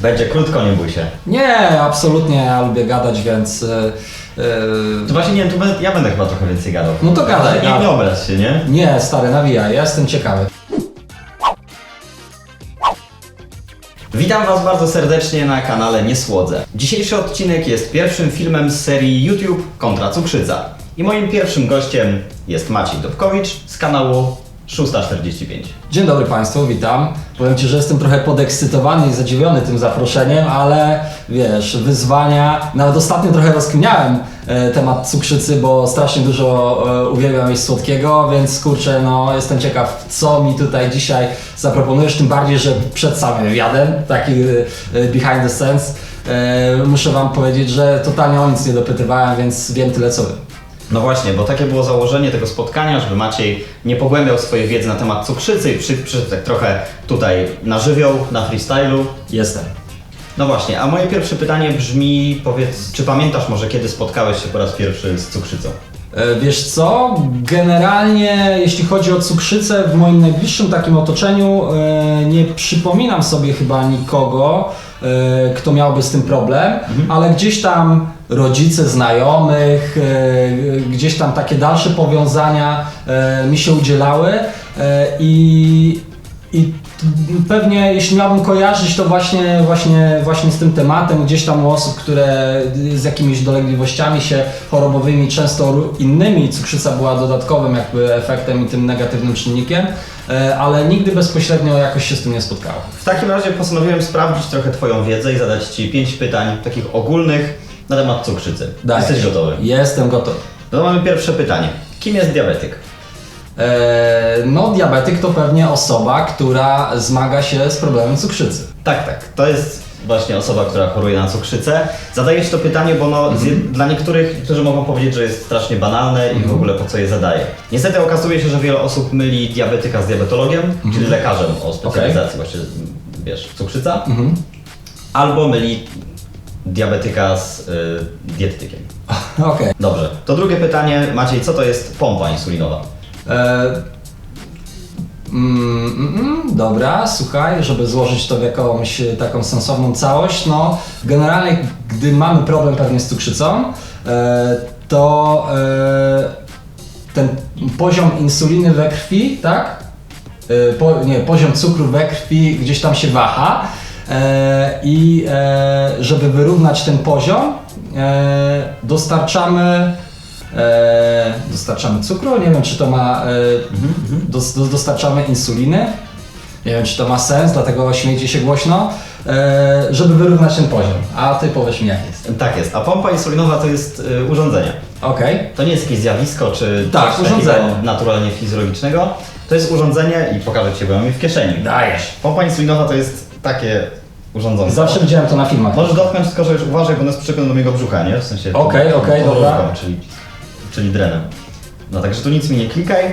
Będzie krótko, nie bój się. Nie, absolutnie, ja lubię gadać, więc... e, To właśnie nie wiem, tu będę, ja będę chyba trochę więcej gadał. No to gadaj, Nie, gadaj. nie obraź się, nie? nie, stary, nawijaj, ja jestem ciekawy. Witam Was bardzo serdecznie na kanale Niesłodze. Dzisiejszy odcinek jest pierwszym filmem z serii YouTube kontra Cukrzyca. I moim pierwszym gościem jest Maciej Dobkowicz z kanału 645. Dzień dobry Państwu, witam. Powiem Ci, że jestem trochę podekscytowany i zadziwiony tym zaproszeniem, ale wiesz, wyzwania. Nawet ostatnio trochę rozkminiałem e, temat cukrzycy, bo strasznie dużo e, uwielbiam jeść słodkiego, więc kurczę, no jestem ciekaw, co mi tutaj dzisiaj zaproponujesz. Tym bardziej, że przed samym wywiadem, taki e, behind the scenes, e, muszę Wam powiedzieć, że totalnie o nic nie dopytywałem, więc wiem tyle co Wy. No właśnie, bo takie było założenie tego spotkania, żeby Maciej nie pogłębiał swojej wiedzy na temat cukrzycy i przy, przyszedł tak trochę tutaj na żywioł, na freestylu. Jestem. No właśnie, a moje pierwsze pytanie brzmi, powiedz, czy pamiętasz może kiedy spotkałeś się po raz pierwszy z cukrzycą? E, Wiesz co, generalnie jeśli chodzi o cukrzycę w moim najbliższym takim otoczeniu e, nie przypominam sobie chyba nikogo, e, kto miałby z tym problem, ale gdzieś tam rodzice znajomych, e, gdzieś tam takie dalsze powiązania e, mi się udzielały e, i, i pewnie jeśli miałbym kojarzyć to właśnie, właśnie, właśnie z tym tematem, gdzieś tam u osób, które z jakimiś dolegliwościami się chorobowymi, często innymi, cukrzyca była dodatkowym jakby efektem i tym negatywnym czynnikiem, ale nigdy bezpośrednio jakoś się z tym nie spotkałem. W takim razie postanowiłem sprawdzić trochę Twoją wiedzę i zadać Ci pięć pytań takich ogólnych na temat cukrzycy. Dajesz. Jesteś gotowy? Jestem gotowy. No to mamy pierwsze pytanie. Kim jest diabetyk? E, No, diabetyk to pewnie osoba, która zmaga się z problemem cukrzycy. Tak, tak. To jest właśnie osoba, która choruje na cukrzycę. Zadaję Ci to pytanie, bo no, jed- dla niektórych, którzy mogą powiedzieć, że jest strasznie banalne i w ogóle po co je zadaję. Niestety okazuje się, że wiele osób myli diabetyka z diabetologiem, czyli lekarzem o specjalizacji właśnie, wiesz, cukrzyca, Mhm. albo myli diabetyka z y, dietetykiem. Okej. Dobrze. To drugie pytanie, Maciej, co to jest pompa insulinowa? E, mm, mm, mm, dobra, słuchaj, żeby złożyć to w jakąś e, taką sensowną całość, no generalnie gdy mamy problem pewnie z cukrzycą, e, to e, ten poziom insuliny we krwi, tak? E, po, nie, poziom cukru we krwi gdzieś tam się waha i e, żeby wyrównać ten poziom, e, dostarczamy e, dostarczamy cukru, nie wiem czy to ma, e, dos, dos, dostarczamy insuliny, nie wiem czy to ma sens, dlatego śmiejcie się głośno, e, żeby wyrównać ten poziom, a ty powiesz mi jak jest. Tak jest. A pompa insulinowa to jest y, urządzenie. Okej, To nie jest jakieś zjawisko czy Tak, coś urządzenie. takiego naturalnie fizjologicznego. To jest urządzenie i pokażę Ci, bo mam je w kieszeni. dajesz. Pompa insulinowa to jest takie urządzenie. Zawsze widziałem to na filmach. Możesz dotknąć, tylko że już uważaj, bo jest przyklepione do mojego brzucha, nie? W sensie... Okej, okej, tą dobra. Czyli, czyli drenem. No także tu nic mi nie klikaj.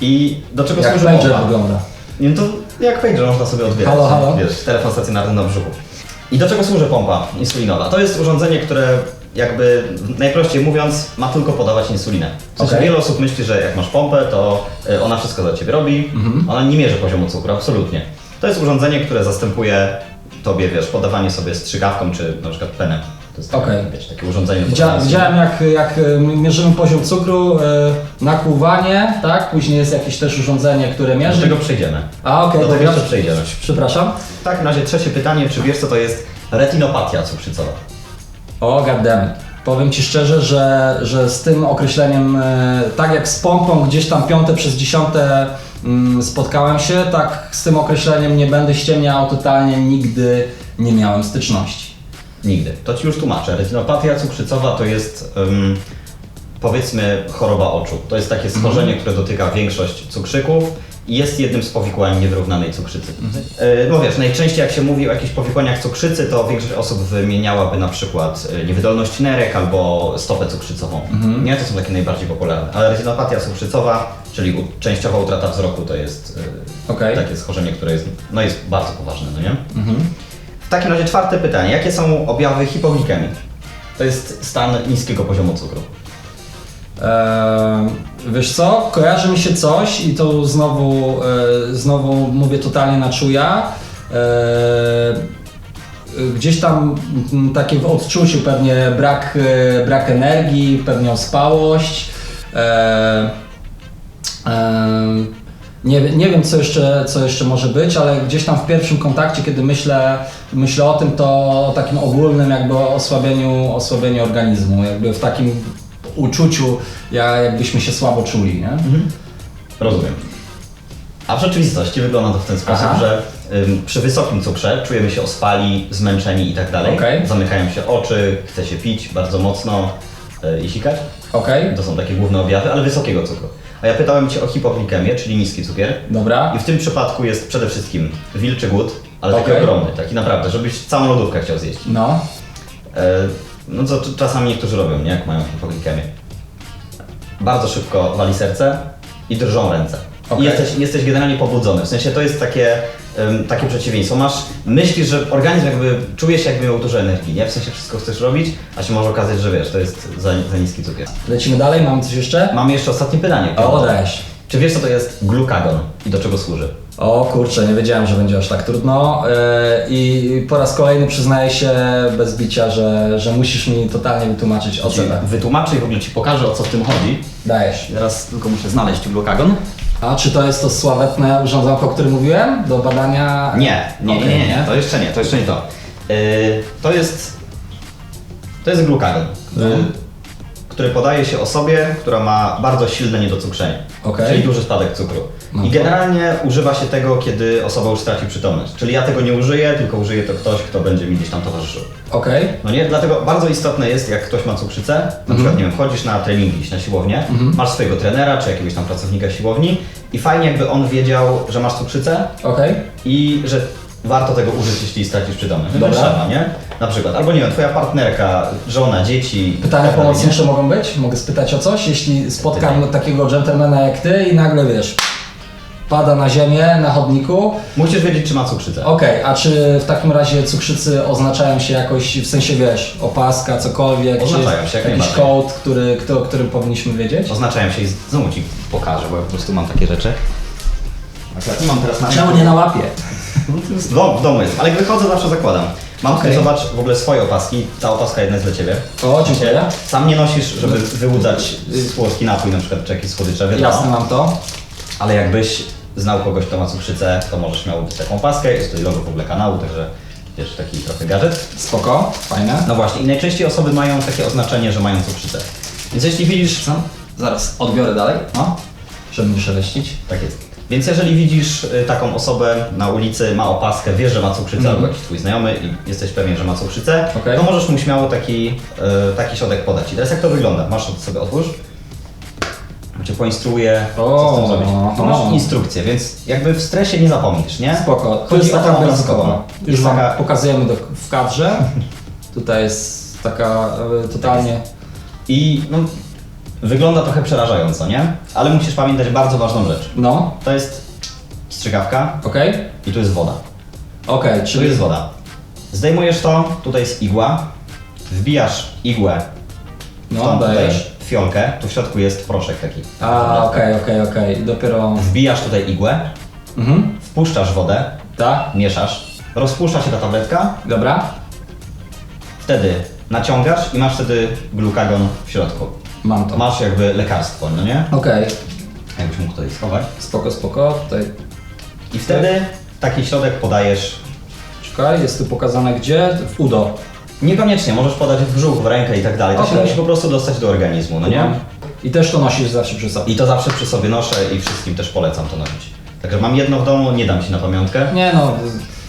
I do czego Jak służy pager pompa? wygląda. Nie, to jak pager można sobie odbierać. Halo, halo? Wiesz, telefon stacjonarny na brzuchu. I do czego służy pompa insulinowa? To jest urządzenie, które jakby najprościej mówiąc ma tylko podawać insulinę. W sensie Okej. wiele osób myśli, że jak masz pompę, to y, ona wszystko za ciebie robi. Mhm. Ona nie mierzy poziomu cukru, absolutnie. To jest urządzenie, które zastępuje tobie, wiesz, podawanie sobie strzykawką czy na przykład penem. To jest takie, Okej. wiesz, takie urządzenie. do Widzia, podawania widziałem jak, jak e, mierzymy poziom cukru, e, nakłuwanie, tak? Później jest jakieś też urządzenie, które mierzy. Do tego przejdziemy. A okej, do tego dobra. jeszcze przejdziemy. Przepraszam. W takim razie trzecie pytanie, czy wiesz co to jest retinopatia cukrzycowa? O, goddammit. Powiem Ci szczerze, że, że z tym określeniem, e, tak jak z pompą gdzieś tam piąte przez dziesiąte spotkałem się, tak z tym określeniem nie będę ściemniał, totalnie nigdy nie miałem styczności. Nigdy. To Ci już tłumaczę. Retinopatia cukrzycowa to jest ym, powiedzmy choroba oczu. To jest takie schorzenie, które dotyka większość cukrzyków i jest jednym z powikłań niewyrównanej cukrzycy. Yy, No wiesz, najczęściej jak się mówi o jakichś powikłaniach cukrzycy, to większość osób wymieniałaby na przykład y, niewydolność nerek albo stopę cukrzycową. Nie, to są takie najbardziej popularne. Ale retinopatia cukrzycowa, czyli częściowa utrata wzroku, to jest yy, Okej. takie schorzenie, które jest, no jest bardzo poważne, no nie? W takim razie czwarte pytanie. Jakie są objawy hipoglikemii? To jest stan niskiego poziomu cukru. Eee, wiesz co, kojarzy mi się coś i to znowu, e, znowu mówię totalnie na czuja. Y, gdzieś tam mm, takie w odczuciu pewnie brak, y, brak energii, pewnie ospałość. E, e, nie, nie wiem, co jeszcze, co jeszcze może być, ale gdzieś tam w pierwszym kontakcie, kiedy myślę, myślę o tym, to o takim ogólnym jakby osłabieniu, osłabieniu organizmu, jakby w takim uczuciu, ja, jakbyśmy się słabo czuli, nie? Rozumiem. A w rzeczywistości wygląda to w ten sposób, Aha. że ym, przy wysokim cukrze czujemy się ospali, zmęczeni i tak dalej. Okej. Zamykają się oczy, chce się pić bardzo mocno yy, i sikać. Okej, To są takie główne objawy, ale wysokiego cukru. A ja pytałem Cię o hipoglikemię, czyli niski cukier. dobra. I w tym przypadku jest przede wszystkim wilczy głód, ale taki Okej. ogromny, taki naprawdę, żebyś całą lodówkę chciał zjeść. No, E, no co c- czasami niektórzy robią, nie? Jak mają hipoglikemię. Bardzo szybko wali serce i drżą ręce. Okej. I jesteś, jesteś generalnie pobudzony. W sensie to jest takie, em, takie przeciwieństwo. Masz, myślisz, że organizm jakby czuje się jakby miał dużo energii, nie? W sensie wszystko chcesz robić, a się może okazać, że wiesz, to jest za, za niski cukier. lecimy dalej, mamy coś jeszcze? Mamy jeszcze ostatnie pytanie. O, dajesz. Czy wiesz co to jest glukagon i do czego służy? O kurczę, nie wiedziałem, że będzie aż tak trudno yy, i po raz kolejny przyznaję się bez bicia, że, że musisz mi totalnie wytłumaczyć o co chodzi. wytłumaczę i w ogóle Ci pokażę o co w tym chodzi. Dajesz. Teraz tylko muszę znaleźć glukagon. A czy to jest to sławetne urządzonko, o którym mówiłem? Do badania... Nie, nie, Okej, nie, nie, nie, to jeszcze nie, to jeszcze nie to. Yy, to jest, to jest glukagon, No. yy, który podaje się osobie, która ma bardzo silne niedocukrzenie, Okej. czyli duży spadek cukru. No I generalnie używa się tego, kiedy osoba już straci przytomność. Czyli ja tego nie użyję, tylko użyje to ktoś, kto będzie mi gdzieś tam towarzyszył. Okej. No nie, dlatego bardzo istotne jest, jak ktoś ma cukrzycę, na Mhm. przykład, nie wiem, wchodzisz na treningi, gdzieś na siłownię, masz swojego trenera, czy jakiegoś tam pracownika siłowni i fajnie jakby on wiedział, że masz cukrzycę, Okej. i że warto tego użyć, jeśli stracisz przytomność. No Dobra. Trzeba, nie? Na przykład, albo nie wiem, twoja partnerka, żona, dzieci. Pytania tak dalej, pomocnicze mogą być? Mogę spytać o coś? Jeśli spotkam takiego dżentelmena jak ty i nagle wiesz, pada na ziemię, na chodniku. Musisz wiedzieć, czy ma cukrzycę. Okej, a czy w takim razie cukrzycy oznaczają się jakoś, w sensie wiesz, opaska, cokolwiek? Oznaczają czy się, jak Jakiś najbardziej. kod, który, kto, o którym powinniśmy wiedzieć? Oznaczają się i znowu ci pokażę, bo ja po prostu mam takie rzeczy. Akurat nie mam teraz na Czemu nie na łapie? W domu, w domu jest, ale jak wychodzę zawsze zakładam. Mam Okej. tutaj, zobacz, w ogóle swoje opaski. Ta opaska jedna jest dla Ciebie. O, dziękuję. Sam nie nosisz, żeby wyłudzać słodki napój na przykład, czy jakieś słodycze, wiadomo. Jasne, mam to. Ale jakbyś znał kogoś, kto ma cukrzycę, to możesz miał taką paskę, jest tutaj logo w ogóle kanału, także wiesz, taki trochę gadżet. Spoko, fajne. No właśnie, i najczęściej osoby mają takie oznaczenie, że mają cukrzycę. Więc jeśli widzisz... Co? Zaraz, odbiorę dalej, no, żeby nie szeleścić. Tak jest. Więc jeżeli widzisz y, taką osobę na ulicy, ma opaskę, wiesz, że ma cukrzycę, Mhm. albo jakiś twój znajomy i jesteś pewien, że ma cukrzycę, Okej. to możesz mu śmiało taki, y, taki środek podać. I teraz jak to wygląda? Masz to sobie otwórz. Cię poinstruuję, co z tym zrobić. Tu masz instrukcję, więc jakby w stresie nie zapomnisz, nie? Spoko, to Chodzi jest o taka obowiązkowo. obrazkowa. Już Jest Wam taka- pokazujemy do, w kadrze. Tutaj jest taka e, totalnie... I no, wygląda trochę przerażająco, nie? Ale musisz pamiętać bardzo ważną rzecz. No, To jest strzykawka okej? i tu jest woda. Okej, Tu czyli... jest woda. Zdejmujesz to, tutaj jest igła, wbijasz igłę w No, dajesz. Fiolkę, tu w środku jest proszek taki. A, okej, okej, okej. Dopiero... Wbijasz tutaj igłę, Mhm. wpuszczasz wodę, Tak, mieszasz, rozpuszcza się ta tabletka, dobra. wtedy naciągasz i masz wtedy glukagon w środku. Mam to. Masz jakby lekarstwo, no nie? Okej, Jakbyś mógł tutaj schować. spoko, spoko. Tutaj... I wtedy taki środek podajesz Czekaj, jest tu pokazane gdzie? W udo. Niekoniecznie, możesz podać w brzuch, w rękę i tak dalej. To się Okej. musi po prostu dostać do organizmu, no nie? I też to nosisz zawsze przy sobie. I to zawsze przy sobie noszę i wszystkim też polecam to nosić. Także mam jedno w domu, nie dam ci na pamiątkę. Nie no,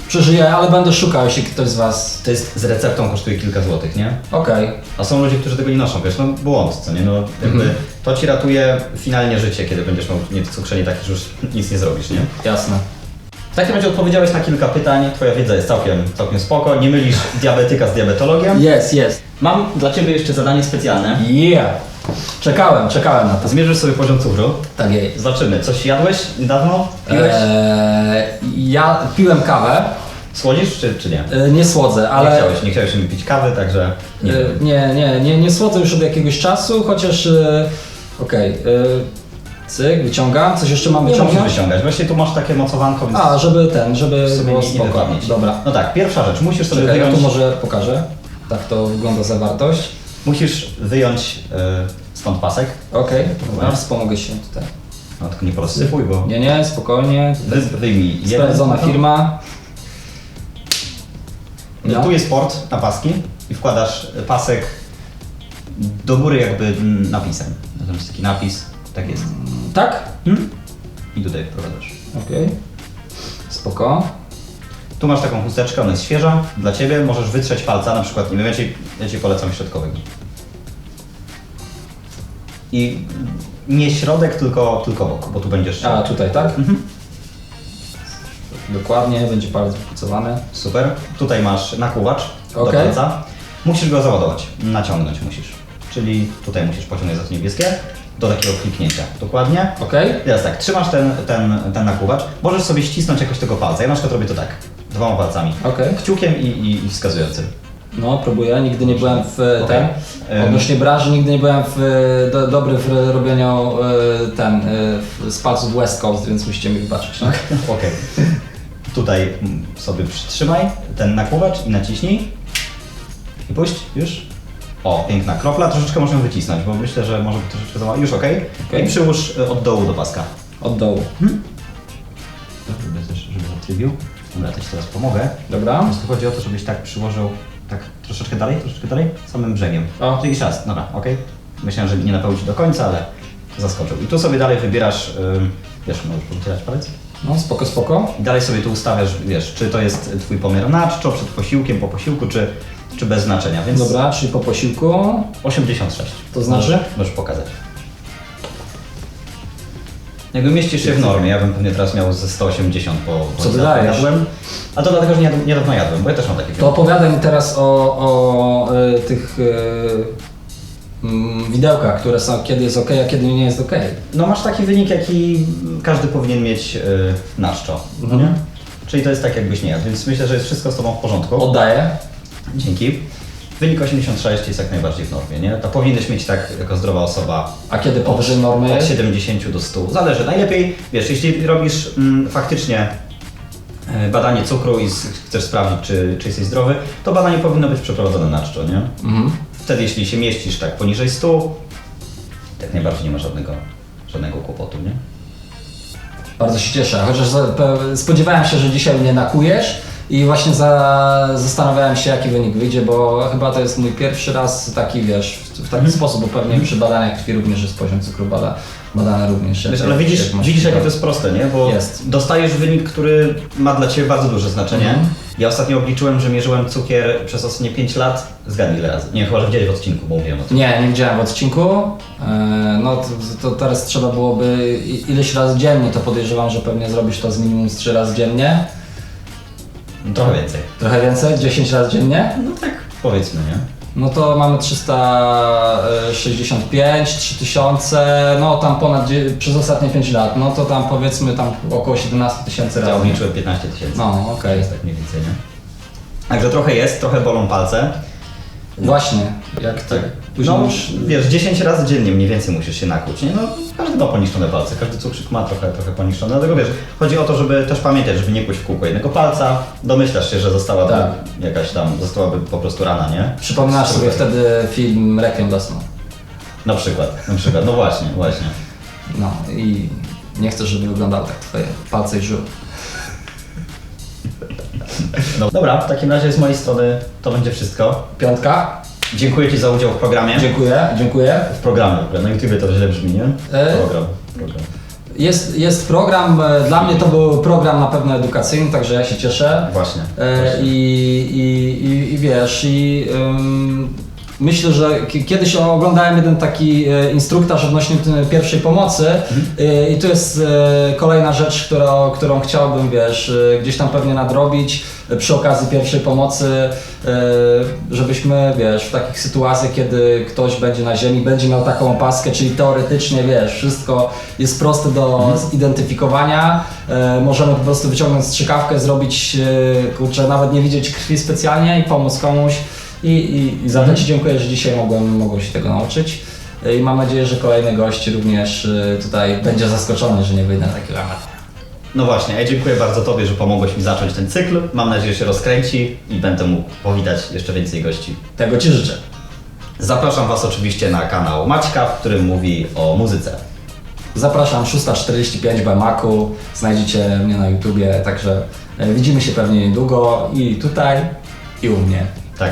przeżyję, ale będę szukał, jeśli ktoś z Was... To jest z receptą, kosztuje kilka złotych, nie? Okej, A są ludzie, którzy tego nie noszą, wiesz, no błąd, co nie? No jakby Mhm. to ci ratuje finalnie życie, kiedy będziesz miał niecukrzenie takie, że już nic nie zrobisz, nie? jasne. W takim razie odpowiedziałeś na kilka pytań, twoja wiedza jest całkiem, całkiem spoko, nie mylisz diabetyka z diabetologiem. Jest, jest. Mam dla ciebie jeszcze zadanie specjalne. Yeah! Czekałem, czekałem na to. Zmierzysz sobie poziom cukru. Tak jest. Zobaczymy, coś jadłeś niedawno? Piłeś? Eee, ja piłem kawę, Słodzisz czy, czy nie? e, nie słodzę, ale... Nie chciałeś, nie chciałeś mi pić kawy, także nie E, wiem. Nie, nie, nie, nie słodzę już od jakiegoś czasu, chociaż e, okej. e, Cyk, wyciągam. Coś jeszcze mam Nie musisz wyciągnąć? wyciągać. Właśnie tu masz takie mocowanko, więc A, żeby ten, żeby w sumie było nie, spoko. Dobra. No tak, pierwsza rzecz, musisz sobie Czekaj, ja wyjąć, tu może pokażę. Tak to wygląda zawartość. musisz wyjąć e, stąd pasek. Okej, dobra, wspomogę się tutaj. No tylko nie porozsypuj, bo Nie, nie, spokojnie. wy, wyjmij jeden. Sprawdzona firma. No. Tu jest port na paski i wkładasz pasek do góry jakby mm, napisem. Natomiast taki napis, tak jest. Tak? I tutaj wprowadzasz. Okej. Spoko. Tu masz taką chusteczkę, ona jest świeża dla Ciebie, możesz wytrzeć palca, na przykład, nie wiem, ja Ci, ja ci polecam środkowego. I nie środek, tylko, tylko bok, bo tu będziesz... A, tutaj, tak? Mhm. Dokładnie, będzie palec wypucowany. Super. Tutaj masz nakłuwacz do Okej. palca. Musisz go załadować, naciągnąć musisz. Czyli tutaj musisz pociągnąć za to niebieskie do takiego kliknięcia. Dokładnie. Okej? Teraz tak, trzymasz ten, ten, ten nakłuwacz, możesz sobie ścisnąć jakoś tego palca. Ja na przykład robię to tak, dwoma palcami. Okej. Kciukiem i, i, i wskazującym. No, próbuję. Nigdy nie byłem w e, Okej. ten. Em. Odnośnie branży, nigdy nie byłem w, e, do, dobry w robieniu e, ten, e, w- z palców West Coast, więc musicie mi wybaczyć. nie? Okej. Tutaj mm, sobie przytrzymaj ten nakłuwacz i naciśnij. I puść, już. O, piękna kropla. Troszeczkę można wycisnąć, bo myślę, że może być troszeczkę za mało. Już ok. Okej. I przyłóż y, od dołu do paska. Od dołu. Żeby też, żeby zatrybił. Dobra, ja też teraz pomogę. Dobra. Po prostu chodzi o to, żebyś tak przyłożył tak troszeczkę dalej, troszeczkę dalej, samym brzegiem. O. Czyli raz, dobra, ok. Myślałem, że nie napełni ci do końca, ale zaskoczył. I tu sobie dalej wybierasz, ym, wiesz, możesz powycierać palec. No, spoko, spoko. I dalej sobie tu ustawiasz, wiesz, czy to jest twój pomiar na czczo, przed posiłkiem, po posiłku, czy, czy bez znaczenia, więc Dobra, czyli po posiłku. 86. To znaczy? Możesz, możesz pokazać. Jakby mieścisz się w normie, ja bym pewnie teraz miał ze 180 po, po Co ty jadłem. A to dlatego, że niedawno, niedawno jadłem, bo ja też mam taki To opowiadaj mi teraz o, o e, tych mm, widełkach, które są, kiedy jest ok, a kiedy nie jest ok. No masz taki wynik, jaki każdy powinien mieć yy, na czczo, no Mhm. nie? Czyli to jest tak, jakbyś nie jadł, więc myślę, że jest wszystko z Tobą w porządku. Oddaję. Dzięki. Wynik 86 jest jak najbardziej w normie, nie? To powinieneś mieć tak jako zdrowa osoba A kiedy powyżej normy? od 70 do 100. Zależy. Najlepiej, wiesz, jeśli robisz mm, faktycznie e, badanie cukru i chcesz sprawdzić, czy, czy jesteś zdrowy, to badanie powinno być przeprowadzone na czczo, nie? Mhm. Wtedy, jeśli się mieścisz tak poniżej 100, tak najbardziej nie ma żadnego, żadnego kłopotu, nie? Bardzo się cieszę, chociaż spodziewałem się, że dzisiaj mnie nakujesz i właśnie za, zastanawiałem się, jaki wynik wyjdzie, bo chyba to jest mój pierwszy raz taki, wiesz, w, w taki Mhm. sposób, bo pewnie przy badaniach krwi również jest poziom cukru bada, badany również. Wiesz, jak- ale widzisz, jak widzisz jakie to jest proste, nie? Bo Jest. dostajesz wynik, który ma dla Ciebie bardzo duże znaczenie. Mhm. Ja ostatnio obliczyłem, że mierzyłem cukier przez ostatnie 5 lat. Zgadnij ile razy. Nie, chyba, że widziałeś w odcinku, bo mówiłem o tym. Nie, nie widziałem w odcinku. E, No to, to teraz trzeba byłoby ileś razy dziennie, to podejrzewam, że pewnie zrobisz to z minimum z 3 razy dziennie. Trochę więcej. Trochę więcej? 10 razy dziennie? No tak, powiedzmy, nie? No to mamy 365, 3000, no tam ponad dzie- przez ostatnie 5 lat, no to tam powiedzmy tam około 17 tysięcy Ja razy. obliczyłem 15 tysięcy. No, okej. Jest tak mniej więcej, nie? Także trochę jest, trochę bolą palce. Właśnie, jak tak później No, już... wiesz, 10 razy dziennie mniej więcej musisz się nakłuć, nie? No, każdy ma poniszczone palce, każdy cukrzyk ma trochę, trochę poniszczone, dlatego wiesz, chodzi o to, żeby też pamiętać, żeby nie kłuć w kółko jednego palca, domyślasz się, że została Tak. jakaś tam, zostałaby po prostu rana, nie? Przypominasz sobie wtedy film Requiem dla snu. Na przykład, na przykład, no właśnie, właśnie. No i nie chcę, żeby wyglądały tak twoje palce i żół. No, dobra, w takim razie z mojej strony to będzie wszystko. Piątka? Dziękuję Ci za udział w programie. Dziękuję, dziękuję. W programie, w ogóle. na YouTubie to źle brzmi, nie? E? Program, program. Jest, jest program, e, dla mnie to był program na pewno edukacyjny, także ja się cieszę. Właśnie. E, właśnie. I, i, i, I wiesz, i ym, myślę, że ki- kiedyś oglądałem jeden taki e, instruktaż odnośnie pierwszej pomocy e, i to jest e, kolejna rzecz, która, którą chciałbym, wiesz, gdzieś tam pewnie nadrobić przy okazji pierwszej pomocy, żebyśmy, wiesz, w takich sytuacjach, kiedy ktoś będzie na ziemi, będzie miał taką opaskę, czyli teoretycznie, wiesz, wszystko jest proste do zidentyfikowania, e, możemy po prostu wyciągnąć strzykawkę, zrobić, kurczę, nawet nie widzieć krwi specjalnie i pomóc komuś i, i, i za to Ci dziękuję, że dzisiaj mogłem, mogłem się tego nauczyć. i mam nadzieję, że kolejny gość również e, tutaj będzie zaskoczony, że nie wyjdę na takiego amatora. No właśnie, ej, dziękuję bardzo Tobie, że pomogłeś mi zacząć ten cykl. Mam nadzieję, że się rozkręci i będę mógł powitać jeszcze więcej gości. Tego Ci życzę. Zapraszam Was oczywiście na kanał Maćka, w którym mówi o muzyce. Zapraszam 645 Bamaku, znajdziecie mnie na YouTubie, także e, widzimy się pewnie niedługo i tutaj, i u mnie. Tak,